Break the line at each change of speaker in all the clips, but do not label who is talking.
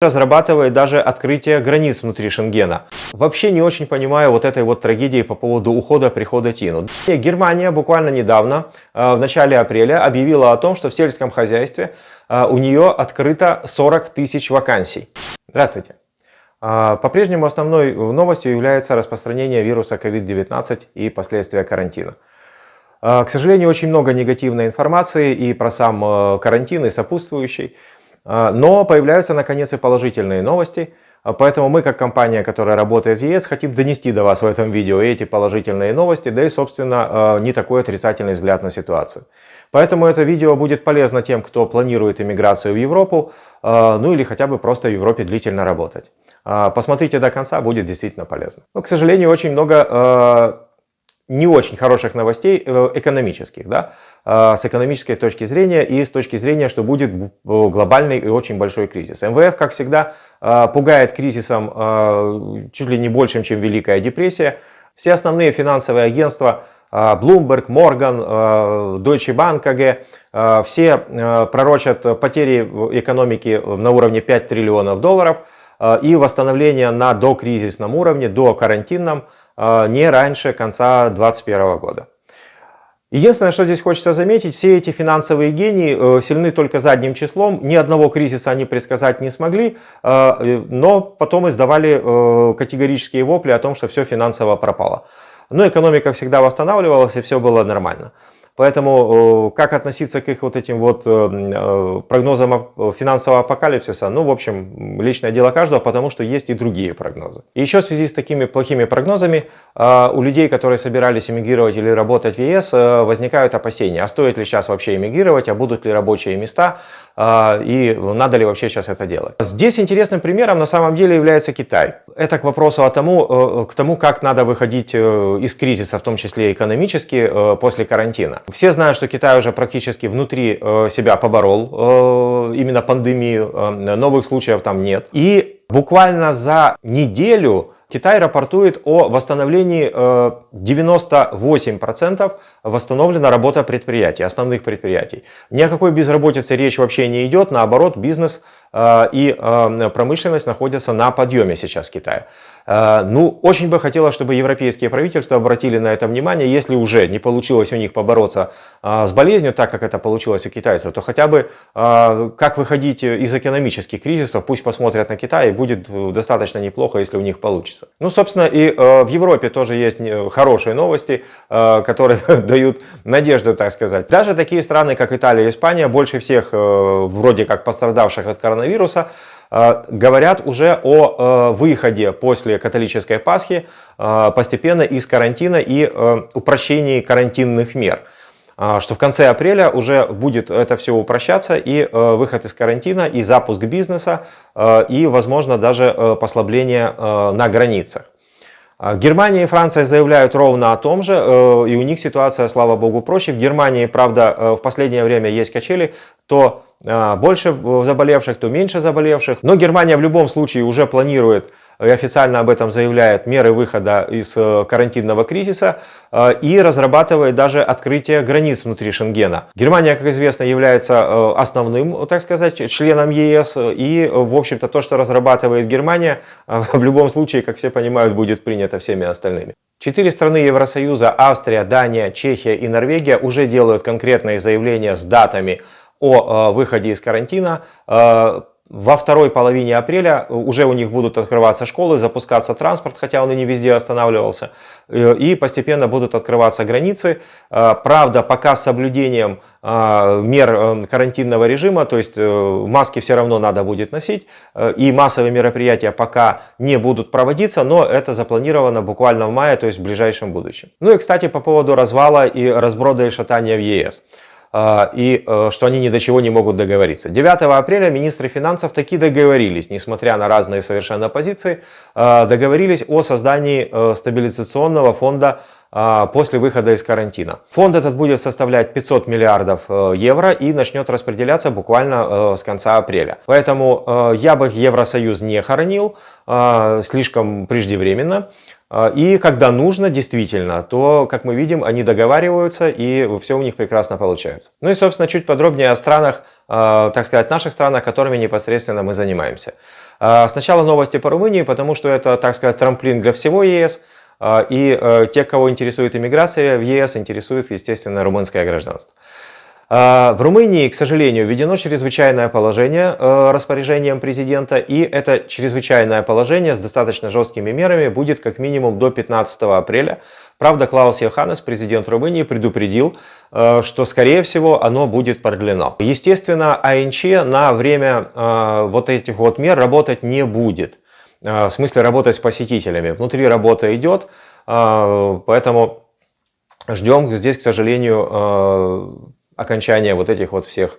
разрабатывает даже открытие границ внутри Шенгена. Вообще не очень понимаю вот этой вот трагедии по поводу ухода, прихода Тину. Германия буквально недавно, э, в начале апреля, объявила о том, что в сельском хозяйстве э, у нее открыто 40 тысяч вакансий. Здравствуйте. Э, по-прежнему основной новостью является распространение вируса COVID-19 и последствия карантина. К сожалению, очень много негативной информации и про сам карантин, и сопутствующий. А, но появляются наконец и положительные новости. А, поэтому мы, как компания, которая работает в ЕС, хотим донести до вас в этом видео эти положительные новости, да и, собственно, а, не такой отрицательный взгляд на ситуацию. Поэтому это видео будет полезно тем, кто планирует иммиграцию в Европу, ну или хотя бы просто в Европе длительно работать. Посмотрите до конца, будет действительно полезно. Но, к сожалению, очень много не очень хороших новостей э, экономических, да, а, с экономической точки зрения и с точки зрения, что будет глобальный и очень большой кризис. МВФ, как всегда, а, пугает кризисом а, чуть ли не большим, чем Великая депрессия. Все основные финансовые агентства Bloomberg, Morgan, Deutsche Bank AG, все пророчат потери экономики на уровне 5 триллионов долларов и восстановление на докризисном уровне, до карантинном не раньше конца 2021 года. Единственное, что здесь хочется заметить, все эти финансовые гении э, сильны только задним числом, ни одного кризиса они предсказать не смогли, а, э, но потом издавали э, категорические вопли о том, что все финансово пропало. Но экономика всегда восстанавливалась и все было нормально. Поэтому как относиться к их вот этим вот э, прогнозам финансового апокалипсиса, ну, в общем, личное дело каждого, потому что есть и другие прогнозы. И еще в связи с такими плохими прогнозами э, у людей, которые собирались эмигрировать или работать в ЕС, э, возникают опасения, а стоит ли сейчас вообще эмигрировать, а будут ли рабочие места, и надо ли вообще сейчас это делать. Здесь интересным примером на самом деле является Китай. Это к вопросу о тому, к тому, как надо выходить из кризиса, в том числе экономически, после карантина. Все знают, что Китай уже практически внутри э, себя поборол э, именно пандемию, э, новых случаев там нет. И буквально за неделю Китай рапортует о восстановлении 98% восстановлена работа предприятий, основных предприятий. Ни о какой безработице речь вообще не идет, наоборот, бизнес и промышленность находятся на подъеме сейчас в Китае. Ну, очень бы хотелось, чтобы европейские правительства обратили на это внимание. Если уже не получилось у них побороться с болезнью, так как это получилось у китайцев, то хотя бы как выходить из экономических кризисов, пусть посмотрят на Китай, и будет достаточно неплохо, если у них получится. Ну, собственно, и в Европе тоже есть хорошие новости, которые дают надежду, так сказать. Даже такие страны, как Италия и Испания, больше всех вроде как пострадавших от коронавируса, Э, говорят уже о э, выходе после католической Пасхи э, постепенно из карантина и упрощении карантинных мер что в конце апреля уже будет это все упрощаться и выход из карантина, и запуск бизнеса, и, возможно, даже послабление на границах. Германия и Франция заявляют ровно о том же, и у них ситуация, слава богу, проще. В Германии, правда, в последнее время есть качели, то а, больше заболевших, то меньше заболевших. Но Германия в любом случае уже планирует официально об этом заявляет меры выхода из э, карантинного кризиса э, и разрабатывает даже открытие границ внутри Шенгена. Германия, как известно, является э, основным, так сказать, членом ЕС и, в общем-то, то, что разрабатывает Германия, в любом случае, как все понимают, будет принято всеми остальными. Четыре страны Евросоюза, Австрия, Дания, Чехия и Норвегия уже делают конкретные заявления с датами о э, выходе из карантина. Э, во второй половине апреля уже у них будут открываться школы, запускаться транспорт, хотя он и не везде останавливался, э, и постепенно будут открываться границы. Правда, пока с соблюдением мер карантинного режима, то есть маски все равно надо будет носить, и массовые мероприятия пока не будут проводиться, но это запланировано буквально в мае, то есть в ближайшем будущем. Ну и, кстати, по поводу развала и разброда и шатания в ЕС. А, и э, что они ни до чего не могут договориться. 9 апреля министры финансов таки договорились, несмотря на разные совершенно позиции, а, договорились о создании э, стабилизационного фонда а, после выхода из карантина. Фонд этот будет составлять 500 миллиардов э, евро и начнет распределяться буквально с конца апреля. Поэтому я бы Евросоюз не хоронил слишком преждевременно. А, и когда нужно, действительно, то, как мы видим, они договариваются, и все у них прекрасно получается. Ну и, собственно, чуть подробнее о странах, а, так сказать, наших странах, которыми непосредственно мы занимаемся. А, сначала новости по Румынии, потому что это, так сказать, трамплин для всего ЕС. И э, те, кого интересует иммиграция в ЕС, интересует, естественно, румынское гражданство. А, в Румынии, к сожалению, введено чрезвычайное положение э, распоряжением президента, и это чрезвычайное положение с достаточно жесткими мерами будет как минимум до 15 апреля. Правда, Клаус Йоханнес, президент Румынии, предупредил, э, что, скорее всего, оно будет продлено. Естественно, АНЧ на время э, вот этих вот мер работать не будет. В смысле работать с посетителями. Внутри работа идет, поэтому ждем здесь, к сожалению, окончания вот этих вот всех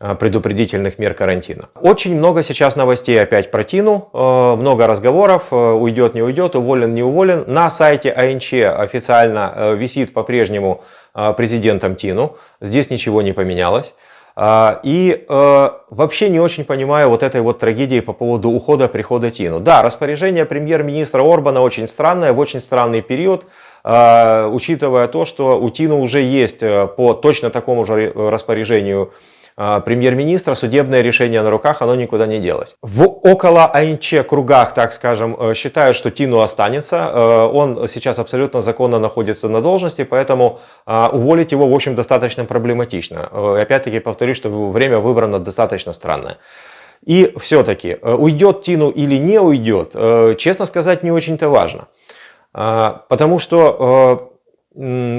а, предупредительных мер карантина. Очень много сейчас новостей опять про Тину, а, много разговоров, а, уйдет, не уйдет, уволен, не уволен. На сайте АНЧ официально висит по-прежнему президентом Тину, здесь ничего не поменялось. И э, вообще не очень понимаю вот этой вот трагедии по поводу ухода, прихода Тину. Да, распоряжение премьер-министра Орбана очень странное, в очень странный период, э, учитывая то, что у Тину уже есть э, по точно такому же распоряжению а, премьер-министра, судебное решение на руках, оно никуда не делось. В около АНЧ кругах, так скажем, э, считают, что Тину останется. Э, он сейчас абсолютно законно находится на должности, поэтому а, уволить его, в общем, достаточно проблематично. Э, опять-таки повторюсь, что время выбрано достаточно странное. И все-таки, уйдет Тину или не уйдет, честно сказать, не очень-то важно. А, потому что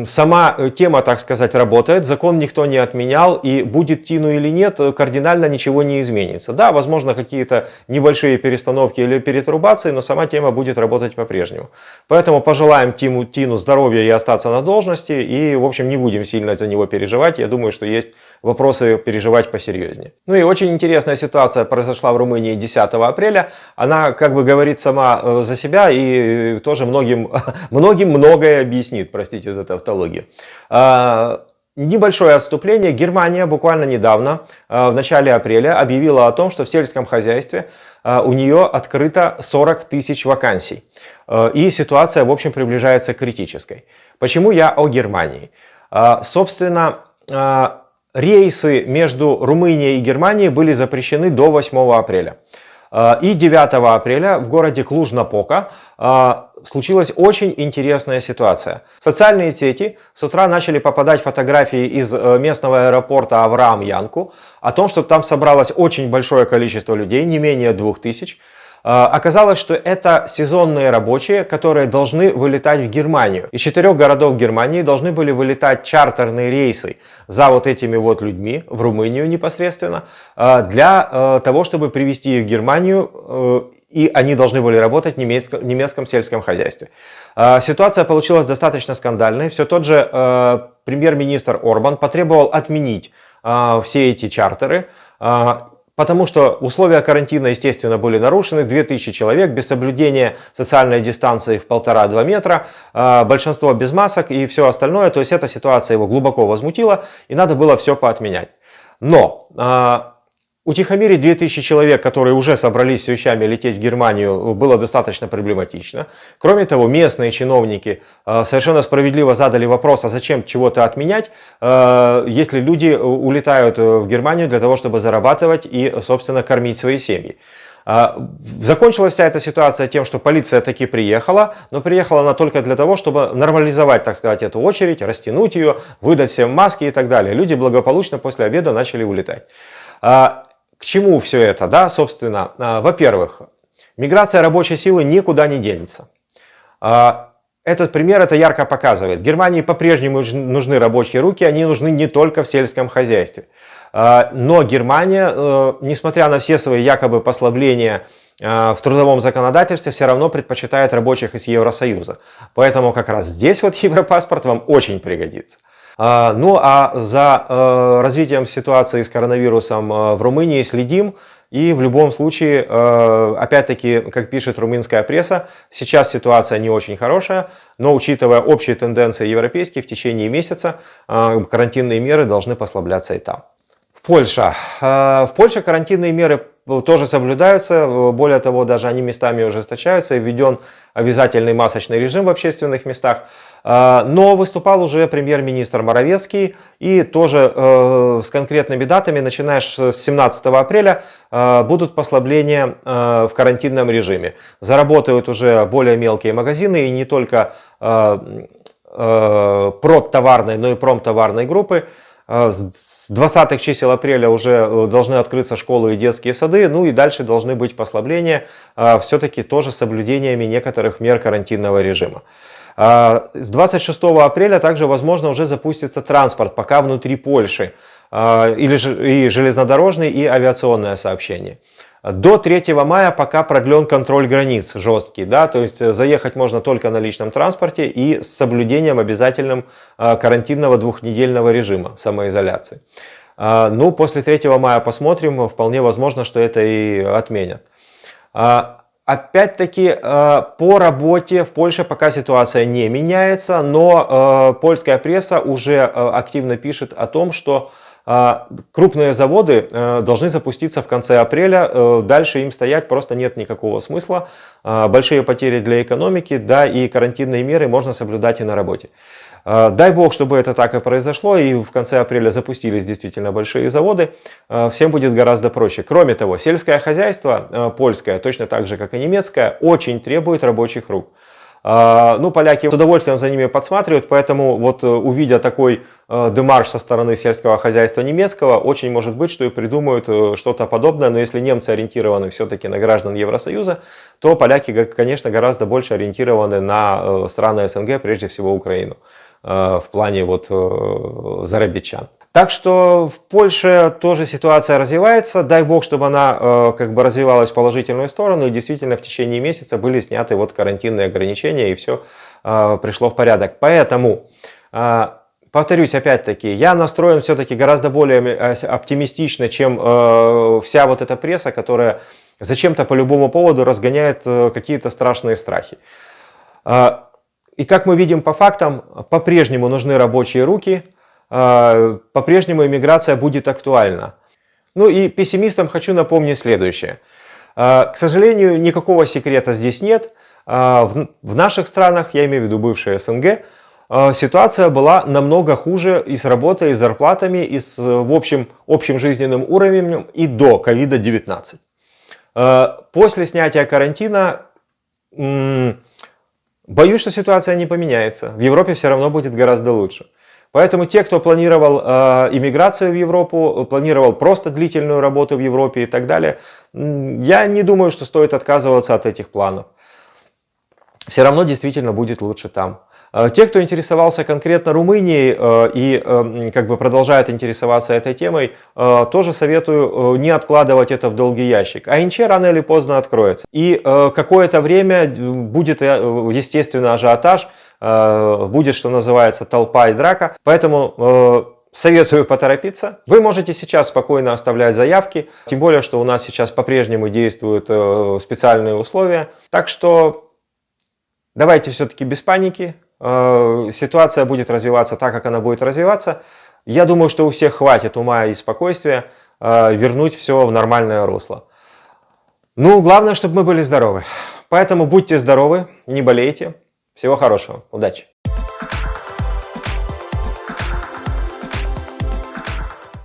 сама э, тема, так сказать, работает, закон никто не отменял, и будет Тину или нет, э, кардинально ничего не изменится. Да, возможно, какие-то небольшие перестановки или перетрубации, но сама тема будет работать по-прежнему. Поэтому пожелаем Тиму, Тину здоровья и остаться на должности, и, в общем, не будем сильно за него переживать. Я думаю, что есть вопросы переживать посерьезнее. Ну и очень интересная ситуация произошла в Румынии 10 апреля. Она, как бы говорит сама э, за себя и тоже многим, многим многое объяснит, простите за тавтологию. А, небольшое отступление. Германия буквально недавно, а, в начале апреля, объявила о том, что в сельском хозяйстве а, у нее открыто 40 тысяч вакансий. И ситуация, в общем, приближается к критической. Почему я о Германии? Собственно, рейсы между Румынией и Германией были запрещены до 8 апреля. А, и 9 апреля в городе Клуж-Напока а, случилась очень интересная ситуация. Социальные сети с утра начали попадать фотографии из э, местного аэропорта Авраам Янку о том, что там собралось очень большое количество людей, не менее 2000, а, оказалось, что это сезонные рабочие, которые должны вылетать в Германию. Из четырех городов Германии должны были вылетать чартерные рейсы за вот этими вот людьми в Румынию непосредственно, а, для а, того, чтобы привести их в Германию и они должны были работать в немецком, немецком сельском хозяйстве. Ситуация получилась достаточно скандальной. Все тот же премьер-министр Орбан потребовал отменить все эти чартеры потому что условия карантина, естественно, были нарушены. 2000 человек без соблюдения социальной дистанции в полтора-два метра, а, большинство без масок и все остальное. То есть эта ситуация его глубоко возмутила, и надо было все поотменять. Но а, Утихомирить 2000 человек, которые уже собрались с вещами лететь в Германию, было достаточно проблематично. Кроме того, местные чиновники э, совершенно справедливо задали вопрос, а зачем чего-то отменять, э, если люди улетают в Германию для того, чтобы зарабатывать и, собственно, кормить свои семьи. Э, закончилась вся эта ситуация тем, что полиция таки приехала, но приехала она только для того, чтобы нормализовать, так сказать, эту очередь, растянуть ее, выдать всем маски и так далее. Люди благополучно после обеда начали улетать. К чему все это? Да, собственно, а, во-первых, миграция рабочей силы никуда не денется. А, этот пример это ярко показывает. Германии по-прежнему нужны рабочие руки, они нужны не только в сельском хозяйстве. А, но Германия, э, несмотря на все свои якобы послабления в трудовом законодательстве, все равно предпочитает рабочих из Евросоюза. Поэтому как раз здесь вот Европаспорт вам очень пригодится. А, ну а за э, развитием ситуации с коронавирусом э, в Румынии следим. И в любом случае, э, опять-таки, как пишет румынская пресса, сейчас ситуация не очень хорошая, но учитывая общие тенденции европейские, в течение месяца карантинные меры должны послабляться и там. В Польше. В Польше карантинные меры тоже соблюдаются. Более того, даже они местами ужесточаются и введен обязательный масочный режим в общественных местах. А, но выступал уже премьер-министр Моровецкий и тоже э, с конкретными датами, начиная с 17 апреля, э, будут послабления э, в карантинном режиме. Заработают уже более мелкие магазины и не только продтоварной, но и промтоварной группы. С 20-х чисел апреля уже должны открыться школы и детские сады, ну и дальше должны быть послабления, все-таки тоже соблюдениями некоторых мер карантинного режима. А, с 26 апреля также, возможно, уже запустится транспорт, пока внутри Польши, а, или и железнодорожный, и авиационное сообщение. До 3 мая пока продлен контроль границ жесткий, да, то есть заехать можно только на личном транспорте и с соблюдением обязательным а, карантинного двухнедельного режима самоизоляции. Ну, после 3 мая посмотрим, вполне возможно, что это и отменят. Опять-таки, э, по работе в Польше пока ситуация не меняется, но э, польская пресса уже э, активно пишет о том, что крупные заводы должны запуститься в конце апреля, дальше им стоять просто нет никакого смысла, большие потери для экономики, да и карантинные меры можно соблюдать и на работе. А, дай бог, чтобы это так и произошло, и в конце апреля запустились действительно большие заводы, а, всем будет гораздо проще. Кроме того, сельское хозяйство а, польское, точно так же, как и немецкое, очень требует рабочих рук. Ну, поляки с удовольствием за ними подсматривают, поэтому вот э, увидя такой э, демарш со стороны сельского хозяйства немецкого, очень может быть, что и придумают э, что-то подобное, но если немцы ориентированы все-таки на граждан Евросоюза, то поляки, конечно, гораздо больше ориентированы на страны СНГ, прежде всего Украину. В плане вот зарабичан. Так что в Польше тоже ситуация развивается. Дай бог, чтобы она э, как бы развивалась в положительную сторону. И действительно в течение месяца были сняты вот карантинные ограничения и все пришло в порядок. Поэтому повторюсь опять-таки, я настроен все-таки гораздо более оптимистично, чем вся вот эта пресса, которая зачем-то по любому поводу разгоняет какие-то страшные страхи. И как мы видим по фактам, по-прежнему нужны рабочие руки, по-прежнему иммиграция будет актуальна. Ну и пессимистам хочу напомнить следующее. А, к сожалению, никакого секрета здесь нет. А, в наших странах, я имею в виду бывшие СНГ, ситуация была намного хуже и с работой, и с зарплатами, и с в общем, общим жизненным уровнем и до COVID-19. После снятия карантина Боюсь, что ситуация не поменяется. В Европе все равно будет гораздо лучше. Поэтому те, кто планировал э, иммиграцию в Европу, планировал просто длительную работу в Европе и так далее, я не думаю, что стоит отказываться от этих планов. Все равно действительно будет лучше там. Э, те, кто интересовался конкретно Румынией э, и э, как бы продолжает интересоваться этой темой, тоже советую не откладывать это в долгий ящик. А АНЧ рано или поздно откроется. И какое-то время будет, естественно, ажиотаж, будет, что называется, толпа и драка. Поэтому Советую поторопиться. Вы можете сейчас спокойно оставлять заявки, тем более, что у нас сейчас по-прежнему действуют специальные условия. Так что давайте все-таки без паники, Э, ситуация будет развиваться так, как она будет развиваться. Я думаю, что у всех хватит ума и спокойствия э, вернуть все в нормальное русло. Ну, главное, чтобы мы были здоровы. Поэтому будьте здоровы, не болейте. Всего хорошего. Удачи!